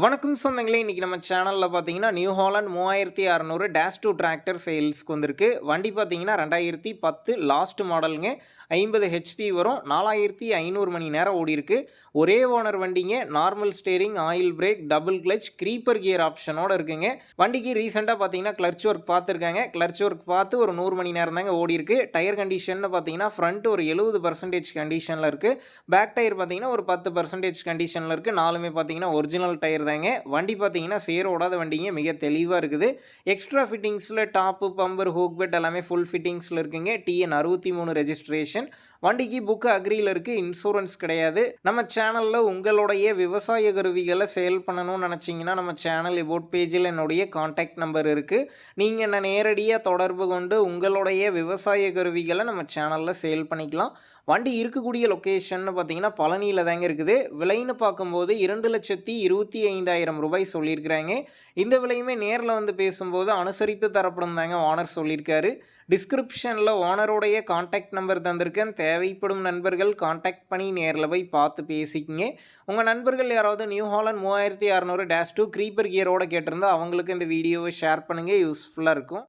வணக்கம் சொந்தங்களே இன்றைக்கி நம்ம சேனலில் பார்த்தீங்கன்னா நியூ ஹாலண்ட் மூவாயிரத்தி அறநூறு டேஷ் டூ டிராக்டர் சேல்ஸ்க்கு வந்திருக்கு. வண்டி பார்த்தீங்கன்னா ரெண்டாயிரத்தி பத்து லாஸ்ட் மாடலுங்க ஐம்பது ஹெச்பி வரும். நாலாயிரத்தி ஐநூறு மணி நேரம் ஓடி இருக்கு. ஒரே ஓனர் வண்டிங்க. Normal steering oil brake double clutch creeper gear ஆப்ஷனோடு இருக்குங்க. வண்டிக்கு ரீசெண்டாக பார்த்தீங்கன்னா கிளர்ச் ஒர்க் பார்த்துருக்காங்க. கிளர்ச் ஒர்க் பார்த்து ஒரு நூறு மணி நேரம் தாங்க ஓடி இருக்கு. டயர் கண்டிஷன் பார்த்தீங்கன்னா ஃப்ரண்ட் ஒரு எழுபது பர்சன்டேஜ் கண்டிஷனில் இருக்குது பேக் டயர் பார்த்தீங்கன்னா ஒரு பத்து பர்சன்டேஜ் கண்டிஷனில் இருக்குது நாலுமே பார்த்தீங்கன்னா ஒரிஜினல் டயர் தாங்க வண்டி பார்த்தீங்கன்னா சேர் ஓடாத வண்டிங்க மிக தெளிவாக இருக்குது. எக்ஸ்ட்ரா ஃபிட்டிங்ஸில் டாப்பு பம்பர் ஹூக் பெட் எல்லாமே ஃபுல் ஃபிட்டிங்ஸில் இருக்குங்க. டிஎன் அறுபத்தி மூணு ரெஜிஸ்ட்ரேஷன் வண்டிக்கு புக்கு அக்ரியில் இருக்குது இன்சூரன்ஸ் கிடையாது. நம்ம சேனலில் உங்களுடைய விவசாய கருவிகளை சேல் பண்ணணும்னு நினச்சிங்கன்னா நம்ம சேனல் இபோட் பேஜில் என்னுடைய காண்டாக்ட் நம்பர் இருக்குது நீங்கள் என்ன நேரடியாக தொடர்பு கொண்டு உங்களுடைய விவசாய கருவிகளை நம்ம சேனலில் சேல் பண்ணிக்கலாம். வண்டி இருக்கக்கூடிய லொக்கேஷன் பார்த்தீங்கன்னா பழனியில் தாங்க இருக்குது. விலைன்னு பார்க்கும்போது இரண்டு லட்சத்தி இருபத்தி ஐந்தாயிரம் ரூபாய் சொல்லியிருக்கிறாங்க. இந்த விலையுமே நேரில் வந்து பேசும்போது அனுசரித்து தரப்படும் தாங்க ஓனர் சொல்லியிருக்காரு. டிஸ்கிரிப்ஷனில் ஓனருடைய காண்டாக்ட் நம்பர் தந்திருக்கேன். தேவைப்படும் நண்பர்கள் காண்டாக்ட் பண்ணி நேரில் போய் பார்த்து பேசிக்கிங்க. உங்கள் நண்பர்கள் யாராவது நியூ ஹாலண்ட் மூவாயிரத்தி அறநூறு டேஷ் டூ க்ரீப்பர் கியரோட கேட்டிருந்தா அவங்களுக்கு இந்த வீடியோவை ஷேர் பண்ணுங்கள் யூஸ்ஃபுல்லாக இருக்கும்.